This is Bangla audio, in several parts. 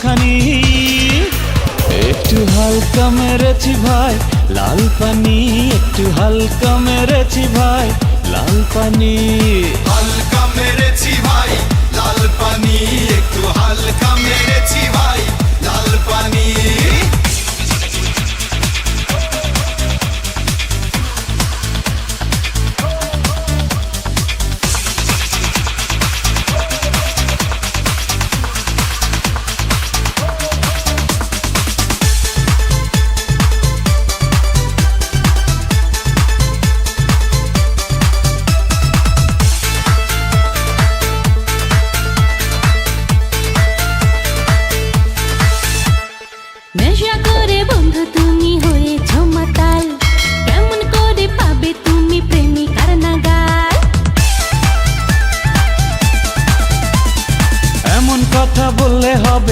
মুখখানি একটু হালকা মেরেছি ভাই লাল পানি একটু হালকা মেরেছি ভাই লাল পানি। হালকা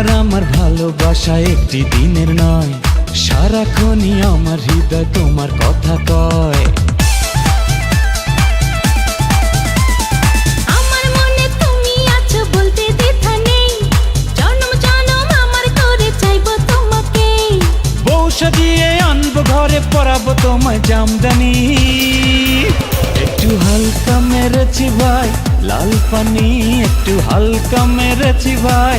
তোমার আমার ভালোবাসা একটি দিনের নয়। সারাক্ষণই আমার হৃদয় তোমার কথা কয়। সাজিয়ে আনব ঘরে পরাবো তোমায় জামদানি। একটু হালকা মেরেছি ভাই লাল পানি একটু হালকা মেরেছি ভাই।